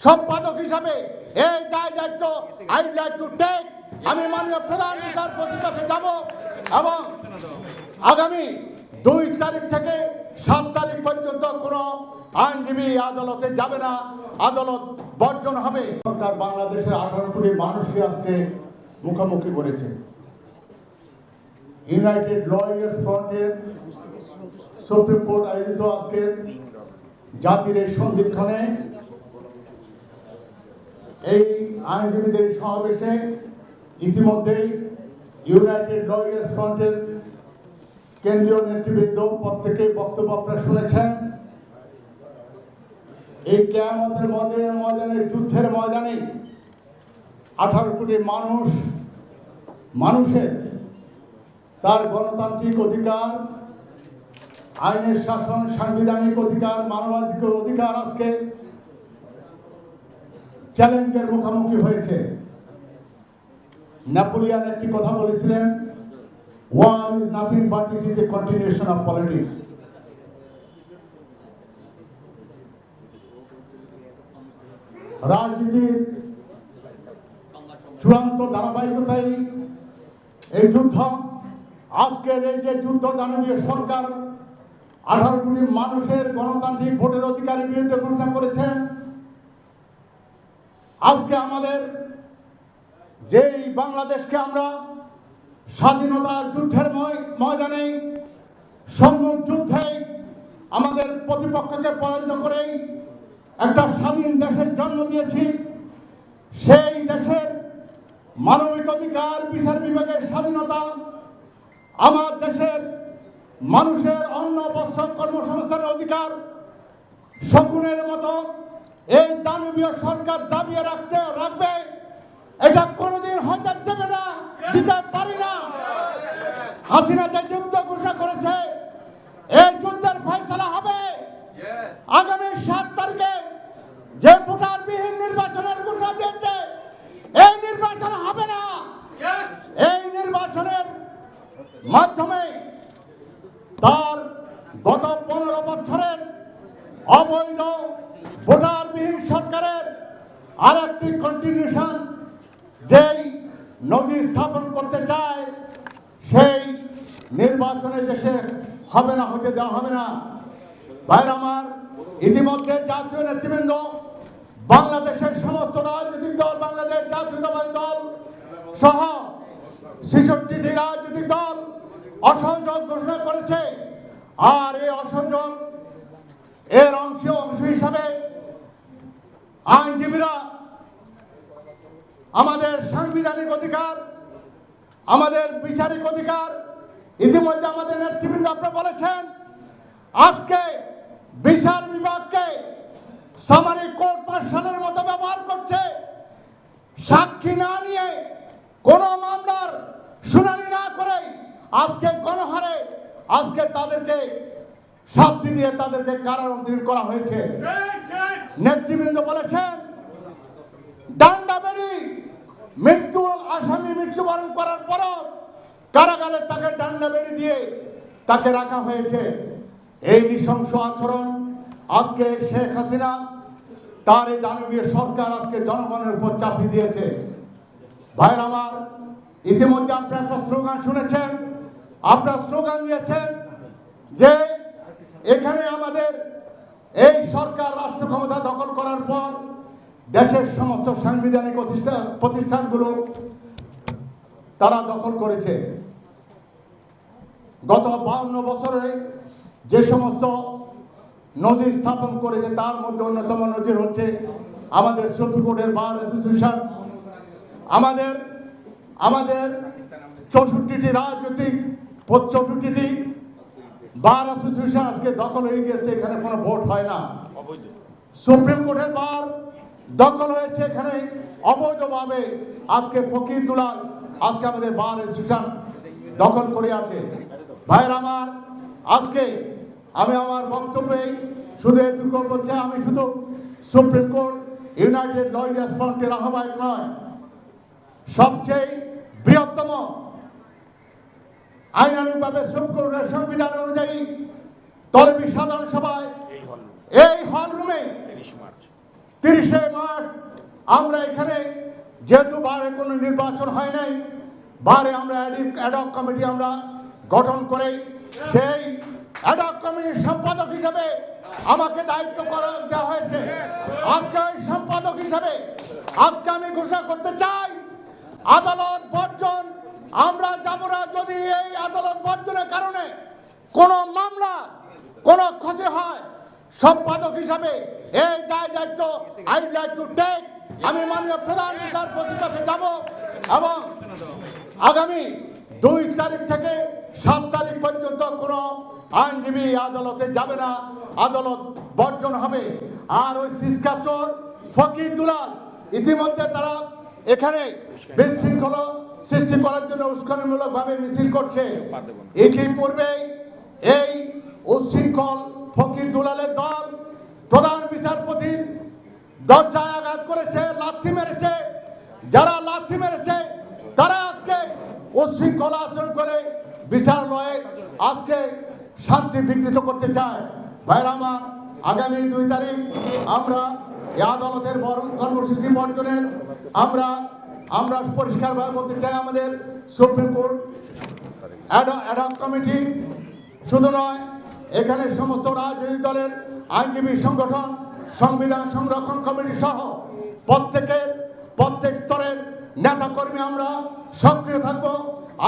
সম্পাদক হিসাবে এই দায় দায়িত্ব আই লাইক টু টেক আমি মাননীয় প্রধান বিচারপতির কাছে যাব এবং আগামী দুই তারিখ থেকে সাত তারিখ পর্যন্ত কোনো আইনজীবী আদালতে যাবে না। আদালত বর্জন হবে। সরকার বাংলাদেশের আঠারো কোটি মানুষকে আজকে মুখোমুখি করেছে। ইউনাইটেড লয়ার্স ফ্রন্টের সুপ্রিম কোর্ট আয়োজিত আজকে জাতির এই সন্ধিক্ষণে এই আইনজীবীদের সমাবেশে ইতিমধ্যেই ইউনাইটেড লয়ার্স ফ্রন্টের কেন্দ্রীয় নেতৃবৃন্দ প্রত্যেকে বক্তব্য আপনারা শুনেছেন। এই কেয়ামতের মধ্যে, ময়দানে, যুদ্ধের ময়দানে আঠারো কোটি মানুষ, মানুষের তার গণতান্ত্রিক অধিকার, আইনের শাসন, সাংবিধানিক অধিকার, মানবাধিকার অধিকার আজকে চ্যালেঞ্জের মুখোমুখি হয়েছে। নেপোলিয়ান একটি কথা বলেছিলেন war is nothing but it is a continuation of politics রাজনীতির চূড়ান্ত ধারাবাহিকতাই এই যুদ্ধ। আজকের এই যে যুদ্ধ দানবীয় সরকার আঠারো কোটি মানুষের গণতান্ত্রিক ভোটের অধিকারের বিরুদ্ধে ঘোষণা করেছেন আজকে আমাদের যেই বাংলাদেশকে আমরা স্বাধীনতার যুদ্ধের ময়- ময়দানে সম্মুখ যুদ্ধে আমাদের প্রতিপক্ষকে পরাজিত করে একটা স্বাধীন দেশের জন্ম দিয়েছি, সেই দেশের মানবিক অধিকার, বিচার বিভাগের স্বাধীনতা, আমার দেশের মানুষের অন্ন, বস্ত্র, কর্মসংস্থানের অধিকার, শকুনের মতো এই দানবীয় সরকার দাবিয়ে রাখতে রাখবে। এটা কোনোদিন হতে দেবে না, দিতে পারি না। হাসিনা যে যুদ্ধ ঘোষণা করেছে, এই যুদ্ধের ফয়সলা হবে। আগামী সাত তারিখে যে ভোটারবিহীন নির্বাচনের ঘোষণা দিয়েছে, এই নির্বাচন হবে না। এই নির্বাচনের মাধ্যমে তার গত পনেরো বছরের অবৈধ ভোটারবিহীন সরকারের আর একটি কন্টিনিউশন যেই নদী স্থাপন করতে চায়, সেই নির্বাচনে দেশে হবে না, হতে দেওয়া হবে না। ভাইর আমার, ইতিমধ্যে জাতীয় নেতৃবৃন্দ, বাংলাদেশের সমস্ত রাজনৈতিক দল, বাংলাদেশ জাতীয়তাবাদী দল সহ ছেষট্টিটি রাজনৈতিক দল অসহযোগ ঘোষণা করেছে। আর এই অসহযোগ এর অংশ অংশ হিসাবে আইনজীবীরা, আমাদের সাংবিধানিক অধিকার, আমাদের বিচারিক অধিকার, ইতিমধ্যে আমাদের নেতৃবৃন্দ আপনারা বলেছেন, আজকে বিচার বিভাগকে সামারি কোর্ট মার্শালের মতো ব্যবহার করছে। সাক্ষী না নিয়ে কোন মামলার শুনানি না করে আজকে গণহারে, আজকে তাদেরকে শাস্তি দিয়ে তাদেরকে কারারুদ্ধ করা হয়েছে। নেতৃবৃন্দ বলেছেন, ডান্ডা বেড়ি মৃত্যু, আসামি মৃত্যুবরণ করার পরও কারাগারে তাকে ডান্ডা বেড়ি দিয়ে তাকে রাখা হয়েছে। এই নৃশংস আচরণ আজকে শেখ হাসিনা তার এই দানবীয় সরকার আজকে জনগণের উপর চাপিয়ে দিয়েছে। ভাইয়ের আমার, ইতিমধ্যে আপনারা একটা স্লোগান শুনেছেন, আপনারা স্লোগান দিয়েছেন যে এখানে আমাদের এই সরকার রাষ্ট্র ক্ষমতা দখল করার পর দেশের সমস্ত সাংবিধানিক প্রতিষ্ঠান প্রতিষ্ঠানগুলো তারা দখল করেছে। গত বাউন্ন বছরে যে সমস্ত নজির স্থাপন করেছে, তার মধ্যে অন্যতম নজির হচ্ছে আমাদের সুপ্রিম কোর্টের বার অ্যাসোসিয়েশন আমাদের আমাদের চৌষট্টিটি রাজনৈতিক চৌষট্টিটি বার অ্যাসোসিয়েশন আজকে দখল হয়ে গেছে এখানে কোনো ভোট হয় না। সুপ্রিম কোর্টের বার দখল হয়েছে এখানে অবৈধভাবে। আজকে ফকির দুলাল আজকে আমাদের বার অ্যাসোসিয়েশন দখল করে আছে। ভাইয়ের আমার আজকে আমি আমার বক্তব্যে শুধু এটুকু বলছে আমি শুধু সুপ্রিম কোর্ট ইউনাইটেড লয়ার্স ফ্রন্টের আহ্বায়ক নয় সবচেয়ে বৃহত্তম আইনানুগভাবে সুপ্রিম সংবিধান অনুযায়ী তরবি সাধারণ সভায় এই হল রুমে। তিরিশে মাস আমরা এখানে যেহেতু বারে কোনো নির্বাচন হয় নাই বারে আমরা অ্যাডক কমিটি আমরা গঠন করে সেই অ্যাডক কমিটির সম্পাদক হিসেবে আমাকে দায়িত্ব করা দেওয়া হয়েছে। আজকে ওই সম্পাদক হিসেবে আজকে আমি ঘোষণা করতে চাই আদালত বর্জন আমরা যাব না যদি এই আদালত বর্জনের কারণে কোনো মামলা, কোনো ক্ষতি হয়, সম্পাদক হিসাবে এই দায় দায়িত্ব আই লাইক টু টেক আমি মাননীয় প্রধান বিচারপতির কাছে যাব এবং আগামী দুই তারিখ থেকে সাত তারিখ পর্যন্ত কোনো আইনজীবী আদালতে যাবে না। আদালত বর্জন হবে। আর ওই সিসকা চোর ফকির দুলাল, ইতিমধ্যে তারা এখানে বিশৃঙ্খলা সৃষ্টি করার জন্য উস্কানিমূলকভাবে মিছিল করছে। ইতিপূর্বে এই উচ্ছৃঙ্খল ফকির দুলালের দল প্রধান বিচারপতির দরজায় আঘাত করেছে, লাথি মেরেছে। যারা লাথি মেরেছে, তারা আজকে উচ্ছৃঙ্খলা আচরণ করে বিচারালয়ে আজকে শান্তি বিঘ্নিত করতে চায়। ভাইরা আমার, আগামী দুই তারিখ আমরা এই আদালতের কর্মসূচি বর্জনের আমরা আমরা পরিষ্কারভাবে বলতে চাই আমাদের সুপ্রিম কোর্ট অ্যাডক কমিটি শুধু নয়, এখানে সমস্ত রাজনৈতিক দলের আইনজীবী সংগঠন, সংবিধান সংরক্ষণ কমিটি সহ প্রত্যেকের, প্রত্যেক স্তরের নেতাকর্মী আমরা সক্রিয় থাকব।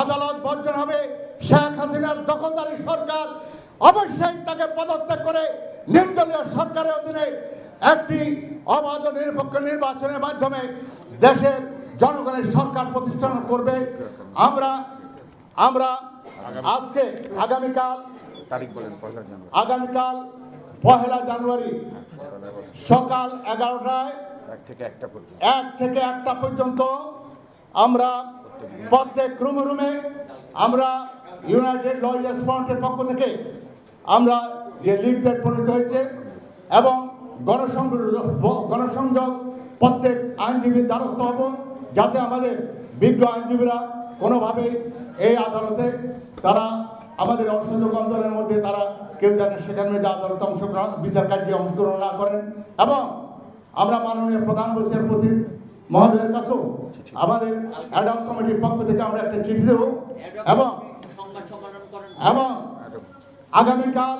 আদালত বর্জন হবে। শেখ হাসিনার দখলদারি সরকার অবশ্যই তাকে পদত্যাগ করে নির্দলীয় সরকারের অধীনে একটি অবাধ নিরপেক্ষ নির্বাচনের মাধ্যমে দেশের জনগণের সরকার প্রতিষ্ঠা করবে। আমরা আমরা আজকে আগামীকাল তারিখ বলেন পয়লা জানুয়ারি। আগামীকাল পহেলা জানুয়ারি সকাল এগারোটায় এক থেকে একটা পর্যন্ত। এক থেকে একটা পর্যন্ত আমরা প্রত্যেক রুমে রুমে আমরা ইউনাইটেড লয়ার্স ফ্রন্টের পক্ষ থেকে আমরা যে লিফলেট প্রণীত হয়েছে এবং গণসংযোগ গণসংযোগ প্রত্যেক আইনজীবীর দ্বারস্থ হব। যাতে আমাদের বিজ্ঞ আইনজীবীরা কোনোভাবে এই আদালতে তারা আমাদের অসহযোগ আন্দোলনের মধ্যে তারা কেউ যেন সেখানে যে আদালতে অংশগ্রহণ বিচার কার্যে অংশগ্রহণ না করেন। এবং আমরা মাননীয় প্রধান বিচারপতি মহোদয়ের কাছেও আমাদের অ্যাডক কমিটির পক্ষ থেকে আমরা একটা চিঠি দেব এবং এবং আগামীকাল